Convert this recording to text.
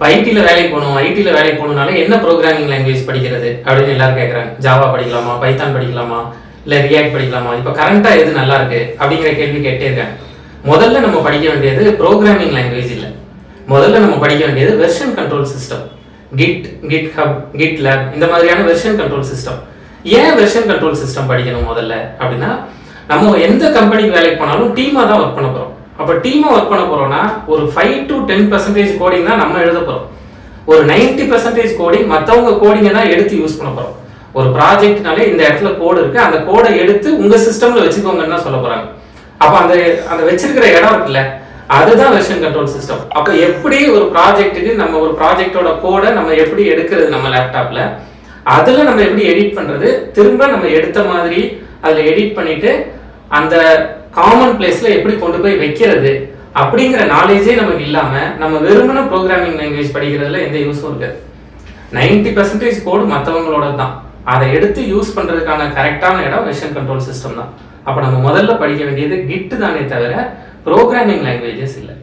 இப்போ ஐடியில் வேலைக்கு போகணும் ஐடியில் வேலைக்கு போகணுனால என்ன ப்ரோக்ராமிங் லாங்குவேஜ் படிக்கிறது அப்படின்னு எல்லாரும் கேட்குறாங்க ஜாவா படிக்கலாமா பைத்தான் படிக்கலாமா இல்லை ரியாக்ட் படிக்கலாமா? இப்போ கரண்ட்டாக எது நல்லா இருக்கு அப்படிங்கிற கேள்வி கேட்டே இருக்காங்க. முதல்ல நம்ம படிக்க வேண்டியது ப்ரோக்ராமிங் லாங்குவேஜ் இல்லை. முதல்ல நம்ம படிக்க வேண்டியது version control system git GitHub GitLab இந்த மாதிரியான வெர்ஷன் கண்ட்ரோல் சிஸ்டம் ஏன் வெர்ஷன் கண்ட்ரோல் சிஸ்டம் படிக்கணும் முதல்ல அப்படின்னா நம்ம எந்த கம்பெனிக்கு வேலைக்கு போனாலும் டீமாக தான் ஒர்க் பண்ண போகிறோம் அப்போ டீமை ஒர்க் பண்ண போகிறோம்னா ஒரு five to ten percentage coding தான் நம்ம எழுத போகிறோம் ஒரு 90% பர்சன்டேஜ் கோடிங் மற்றவங்க கோடிங்கை தான் எடுத்து யூஸ் பண்ண போகிறோம் ஒரு ப்ராஜெக்ட்னாலே இந்த இடத்துல கோடு இருக்குது அந்த கோடை எடுத்து உங்கள் சிஸ்டமில் வச்சுக்கோங்கன்னு தான் சொல்ல போகிறாங்க அப்போ அந்த அந்த வச்சிருக்கிற இடம் இருக்குல்ல அதுதான் வெர்ஷன் கண்ட்ரோல் சிஸ்டம் அப்போ எப்படி ஒரு ப்ராஜெக்ட்டுக்கு நம்ம ஒரு ப்ராஜெக்டோட கோடை நம்ம எப்படி எடுக்கிறது நம்ம லேப்டாப்பில் அதில் நம்ம எப்படி எடிட் பண்ணுறது திரும்ப நம்ம எடுத்த மாதிரி அதில் எடிட் பண்ணிவிட்டு அந்த காமன் பிளேஸில் எப்படி கொண்டு போய் வைக்கிறது அப்படிங்கிற நாலேஜே நமக்கு இல்லாமல் நம்ம வெறுமன ப்ரோக்ராமிங் லாங்குவேஜ் படிக்கிறதுல எந்த யூஸும் இருக்காது. நைன்டி பர்சன்டேஜ் கோடு மற்றவங்களோட தான். அதை எடுத்து யூஸ் பண்ணுறதுக்கான கரெக்டான இடம் வெர்ஷன் கண்ட்ரோல் சிஸ்டம் தான். அப்போ நம்ம முதல்ல படிக்க வேண்டியது கிட் தானே தவிர ப்ரோக்ராமிங் லாங்குவேஜஸ் இல்லை.